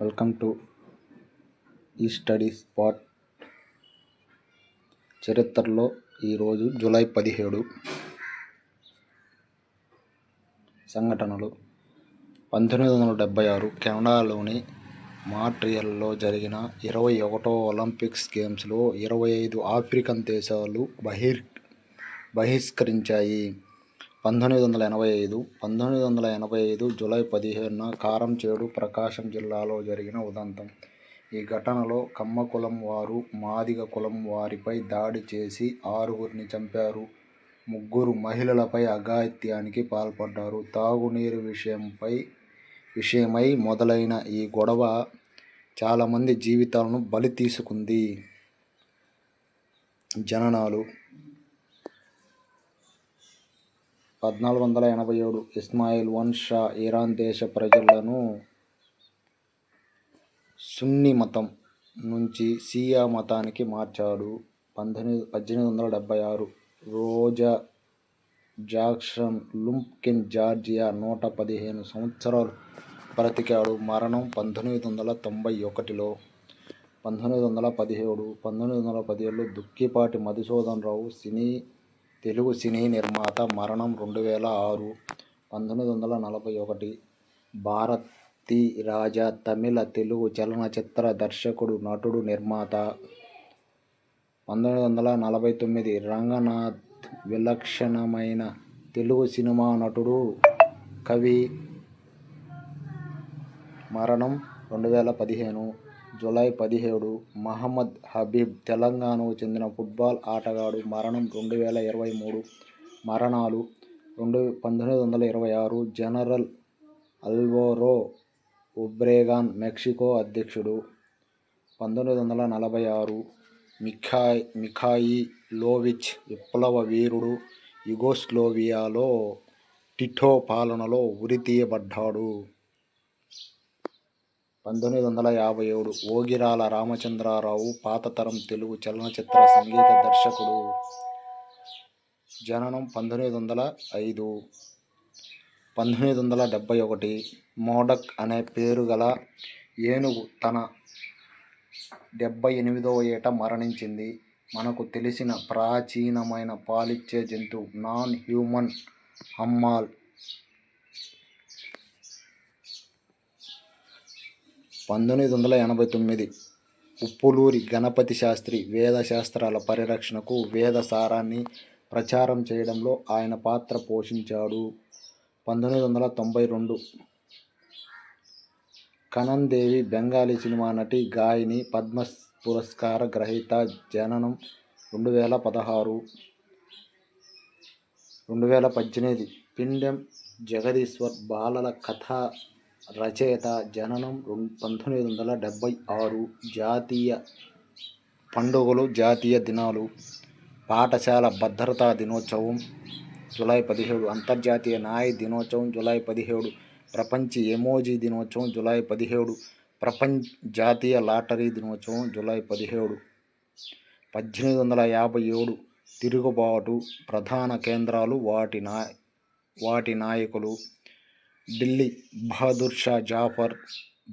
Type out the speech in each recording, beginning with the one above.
Welcome to ఈ study spot. చరిత్రలో ఈరోజు జూలై పదిహేడు సంఘటనలు. పంతొమ్మిది వందల డెబ్బై ఆరు కెనడాలోని మాట్రియల్లో జరిగిన ఇరవై ఒకటో ఒలింపిక్స్ గేమ్స్లో ఇరవై ఐదు ఆఫ్రికన్ దేశాలు బహిర్ బహిష్కరించాయి. పంతొమ్మిది వందల ఎనభై ఐదు పంతొమ్మిది వందల ఎనభై ఐదు జూలై పదిహేనున కారంచేడు ప్రకాశం జిల్లాలో జరిగిన ఉదంతం. ఈ ఘటనలో కమ్మ కులం వారు మాదిగ కులం వారిపై దాడి చేసి ఆరుగురిని చంపారు. ముగ్గురు మహిళలపై అఘాయిత్యానికి పాల్పడ్డారు. తాగునీరు విషయంపై విషయమై మొదలైన ఈ గొడవ చాలామంది జీవితాలను బలి తీసుకుంది జననాలు. పద్నాలుగు వందల ఎనభై ఏడు ఇస్మాయిల్ వన్ షా ఇరాన్ దేశ ప్రజలను సున్ని మతం నుంచి సియా మతానికి మార్చాడు. పంతొమ్మిది పద్దెనిమిది వందల డెబ్బై ఆరు రోజా జాక్సన్ లుంప్కిన్ జార్జియా నూట పదిహేను సంవత్సరాలు బ్రతికాడు. మరణం పంతొమ్మిది వందల తొంభై ఒకటిలో. పంతొమ్మిది వందల పదిహేడు పంతొమ్మిది వందల పదిహేడులో దుక్కిపాటి మధుసూదన్ రావు సినీ తెలుగు సినీ నిర్మాత మరణం రెండు వేల ఆరు పంతొమ్మిది వందల నలభై ఒకటి. భారతి రాజా తమిళ తెలుగు చలనచిత్ర దర్శకుడు నటుడు నిర్మాత. పంతొమ్మిది వందల నలభై తొమ్మిది రంగనాథ్ విలక్షణమైన తెలుగు సినిమా నటుడు కవి. మరణం రెండు వేల పదిహేను. జూలై పదిహేడు మహమ్మద్ హబీబ్ తెలంగాణకు చెందిన ఫుట్బాల్ ఆటగాడు మరణం రెండు వేల ఇరవై మూడు మరణాలు రెండు పంతొమ్మిది వందల ఇరవై ఆరు జనరల్ అల్వోరో ఒబ్రేగాన్ మెక్సికో అధ్యక్షుడు. పంతొమ్మిది వందల నలభై ఆరు మిఖాయ్ మిఖాయి లోవిచ్ విప్లవ వీరుడు యుగోస్లోవియాలో టిటో పాలనలో ఉరితీయబడ్డాడు పంతొమ్మిది వందల యాభై ఏడు ఓగిరాల రామచంద్రారావు పాతతరం తెలుగు చలనచిత్ర సంగీత దర్శకుడు. జననం పంతొమ్మిది వందల ఐదు పంతొమ్మిది వందల డెబ్భై ఒకటి మోడక్ అనే పేరు గల ఏనుగు తన డెబ్భై ఎనిమిదవ ఏట మరణించింది. మనకు తెలిసిన ప్రాచీనమైన పాలిచ్చే జంతువు నాన్ హ్యూమన్ హమ్మాల్ పంతొమ్మిది వందల ఎనభై తొమ్మిది ఉప్పులూరి గణపతి శాస్త్రి వేద శాస్త్రాల పరిరక్షణకు వేద సారాన్ని ప్రచారం చేయడంలో ఆయన పాత్ర పోషించాడు. పంతొమ్మిది వందల తొంభై రెండు కనన్ దేవి బెంగాలీ సినిమా నటి గాయని పద్మ పురస్కార గ్రహీత జననం రెండు వేల పదహారు రెండు వేల పద్దెనిమిది పిండెం జగదీశ్వర్ బాలల కథ రచయిత జననం పంతొమ్మిది వందల డెబ్భై ఆరు జాతీయ పండుగలు జాతీయ దినాలు పాఠశాల భద్రతా దినోత్సవం జూలై పదిహేడు అంతర్జాతీయ న్యాయ దినోత్సవం జూలై పదిహేడు ప్రపంచ ఎమోజీ దినోత్సవం జూలై పదిహేడు ప్రపంచ జాతీయ లాటరీ దినోత్సవం జూలై పదిహేడు పద్దెనిమిది వందల యాభై ఏడు తిరుగుబాటు ప్రధాన కేంద్రాలు వాటి నా వాటి నాయకులు ఢిల్లీ బహదూర్ షా జాఫర్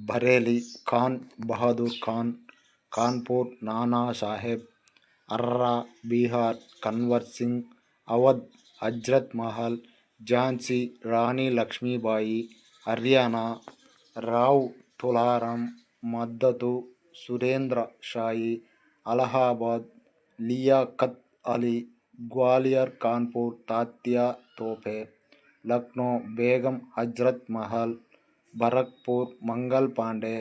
బరేలీ ఖాన్ బహదూర్ ఖాన్ కాన్పూర్ నానా సాహెబ్ అర్రా బీహార్ కన్వర్ సింగ్ అవధ్ హజ్రత్ మహల్ ఝాన్సీ రాణి లక్ష్మీబాయి హర్యానా రావ్ తులారాం మద్దతు సురేంద్ర షాయి అలహాబాద్ లియాఖత్ అలీ గ్వాలియర్ కాన్పూర్ తాత్యా తోపే లక్నో బేగం హజ్రత్ మహల్ భరత్పూర్ మంగల్ పాండే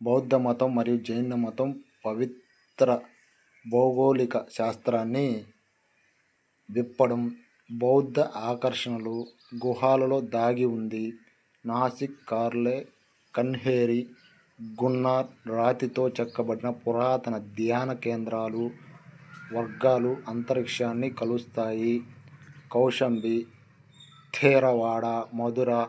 బౌద్ధ మతం మరియు జైన మతం పవిత్ర భౌగోళిక శాస్త్రాన్ని విప్పడం బౌద్ధ ఆకర్షణలు గుహాలలో దాగి ఉంది నాసిక్ కార్లే కన్హేరి గున్నార్ రాతితో చెక్కబడిన పురాతన ధ్యాన కేంద్రాలు వర్గాలు అంతరిక్షాన్ని కలుస్తాయి. కౌశంబి థేరవాడ మధుర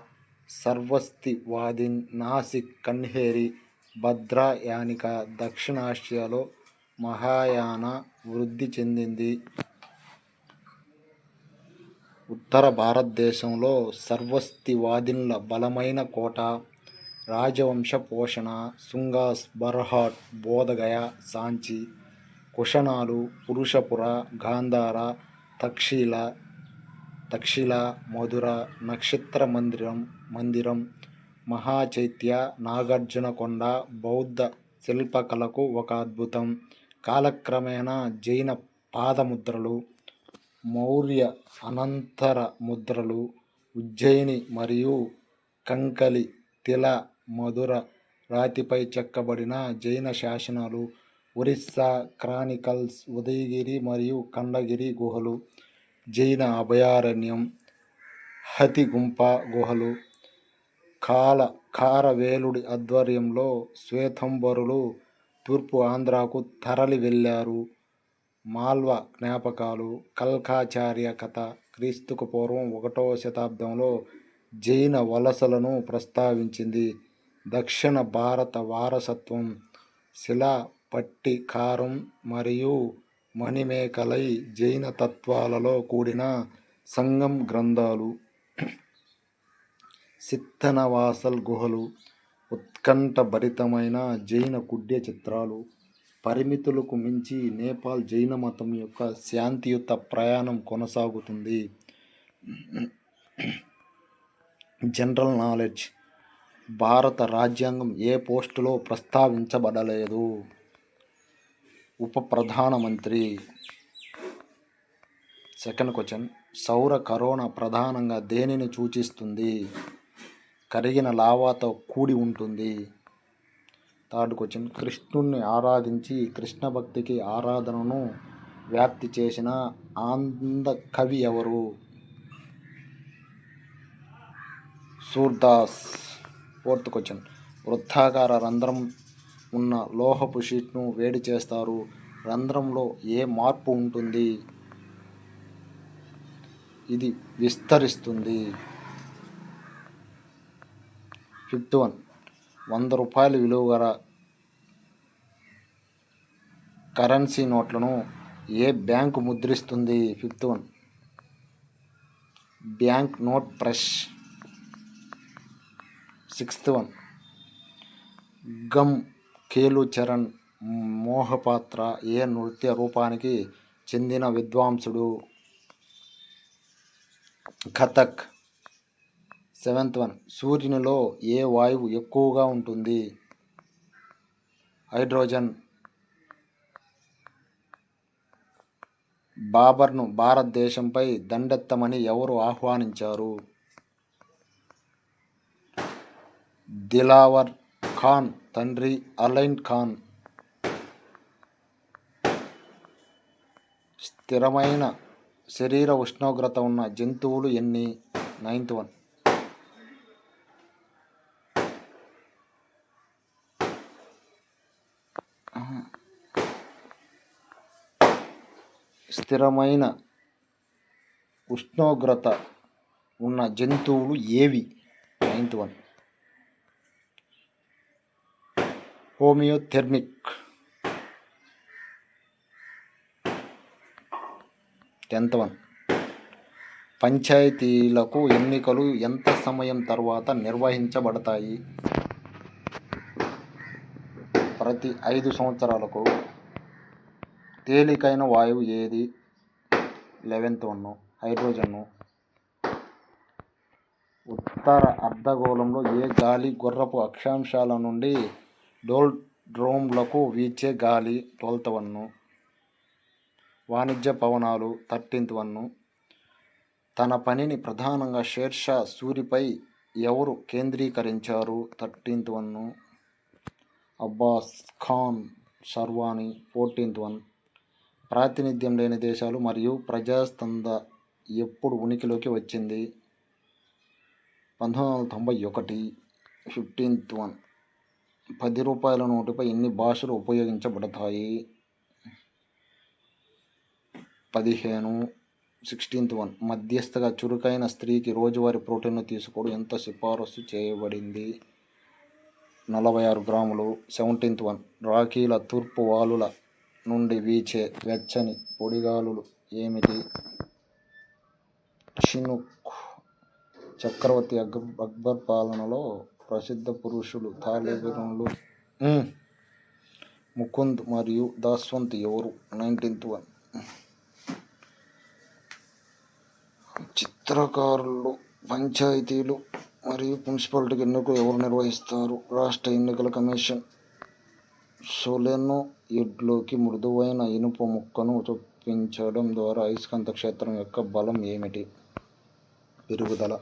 సర్వస్తివాదిన్ నాసిక్ కన్హేరి భద్రాయానిక దక్షిణాసియాలో మహాయాన వృద్ధి చెందింది. ఉత్తర భారతదేశంలో సర్వస్తివాదిన్ల బలమైన కోట రాజవంశ పోషణ శుంగాస్ బర్హాట్ బోధగయ సాంచి కుషణాలు పురుషపుర గాంధార తక్షీల తక్షిల మధుర నక్షత్ర మందిరం మందిరం మహాచైత్య నాగార్జునకొండ బౌద్ధ శిల్పకళకు ఒక అద్భుతం. కాలక్రమేణా జైన పాదముద్రలు మౌర్య అనంతర ముద్రలు ఉజ్జయిని మరియు కంకలి తిల మధుర రాతిపై చెక్కబడిన జైన శాసనాలు ఒరిస్సా క్రానికల్స్ ఉదయగిరి మరియు ఖండగిరి గుహలు జైన అభయారణ్యం హతిగుంప గుహలు కాల కారవేలుడి ఆధ్వర్యంలో శ్వేతంబరులు తూర్పు ఆంధ్రాకు తరలి వెళ్ళారు. మాల్వ జ్ఞాపకాలు కల్కాచార్య కథ క్రీస్తుకు పూర్వం ఒకటవ శతాబ్దంలో జైన వలసలను ప్రస్తావించింది. దక్షిణ భారత వారసత్వం శిలా పట్టికారం మరియు మణిమేకలై జైన తత్వాలలో కూడిన సంగం గ్రంథాలు. సిత్తనవాసల్ గుహలు ఉత్కంఠభరితమైన జైన కుడ్య చిత్రాలు పరిమితులకు మించి నేపాల్ జైన మతం యొక్క శాంతియుత ప్రయాణం కొనసాగుతుంది. జనరల్ నాలెడ్జ్ భారత రాజ్యాంగం ఏ పోస్టులో ప్రస్తావించబడలేదు? ఉప ప్రధానమంత్రి సెకండ్ క్వశ్చన్. సౌర కరోనా ప్రధానంగా దేనిని సూచిస్తుంది? కరిగిన లావాతో కూడి ఉంటుంది. Third question. కృష్ణుణ్ణి ఆరాధించి కృష్ణ భక్తికి ఆరాధనను వ్యాప్తి చేసిన ఆంధ్ర కవి ఎవరు? సూర్దాస్. Fourth question. వృత్తాకార రంధ్రం ఉన్న లోహపు షీట్ను వేడి చేస్తారు. రంధ్రంలో ఏ మార్పు ఉంటుంది? ఇది విస్తరిస్తుంది. Fifth one. వంద రూపాయల విలువ గల కరెన్సీ నోట్లను ఏ bank ముద్రిస్తుంది? Fifth one. Bank note press. Sixth one. Gum కేలు Charan Mohapatra ఏ నృత్య రూపానికి చెందిన విద్వాంసుడు? కథక్. Seventh one. సూర్యునిలో ఏ వాయువు ఎక్కువగా ఉంటుంది? హైడ్రోజన్. బాబర్ను భారతదేశంపై దండెత్తమని ఎవరు ఆహ్వానించారు? దిలావర్. ఖాన్ తండ్రి అలైన్ ఖాన్. స్థిరమైన శరీర ఉష్ణోగ్రత ఉన్న జంతువులు ఎన్ని? Ninth one. స్థిరమైన ఉష్ణోగ్రత ఉన్న జంతువులు ఏవి? Ninth one. Homeothermic. Tenth one. పంచాయతీలకు ఎన్నికలు ఎంత సమయం తర్వాత నిర్వహించబడతాయి? ప్రతి ఐదు సంవత్సరాలకు తేలికైన వాయువు ఏది? Eleventh one. హైడ్రోజన్ ఉత్తర అర్ధగోళంలో ఏ గాలి గుర్రపు అక్షాంశాల నుండి డోల్ డ్రోమ్లకు వీచే గాలి ట్వెల్త్ వన్ను వాణిజ్య పవనాలు థర్టీన్త్ వన్ను తన పనిని ప్రధానంగా షేర్షా సూరిపై ఎవరు కేంద్రీకరించారు thirteenth one Abbas Khan Sherwani fourteenth one ప్రాతినిధ్యం లేని దేశాలు మరియు ప్రజాస్తంద ఎప్పుడు ఉనికిలోకి వచ్చింది? పంతొమ్మిది వందల తొంభై ఒకటి ఫిఫ్టీన్త్ వన్ పది రూపాయల నోటుపై ఎన్ని భాషలు ఉపయోగించబడతాయి? పదిహేను సిక్స్టీన్త్ వన్ మధ్యస్థగా చురుకైన స్త్రీకి రోజువారీ ప్రోటీన్ను తీసుకోవడం ఎంత సిఫారసు చేయబడింది? నలభై ఆరు గ్రాములు. సెవెంటీన్త్ వన్ రాఖీల తూర్పు వాలుల నుండి వీచే వెచ్చని పొడిగాలులు ఏమిటి? చినుక్ చక్రవర్తి అక్బర్ అక్బర్ పాలనలో ప్రసిద్ధ పురుషులు తాలిబాన్లు ఉమ్. ముకుంద్ మరియు దాస్వంత్ ఎవరు? Nineteenth one. చిత్రకారులు పంచాయతీలు మరియు మున్సిపాలిటీకి ఎన్నికలు ఎవరు నిర్వహిస్తారు? రాష్ట్ర ఎన్నికల కమిషన్. సోలెనోయిడ్లోకి మృదువైన ఇనుప ముక్కను చొప్పించడం ద్వారా అయస్కాంత క్షేత్రం యొక్క బలం ఏమిటి? పెరుగుదల.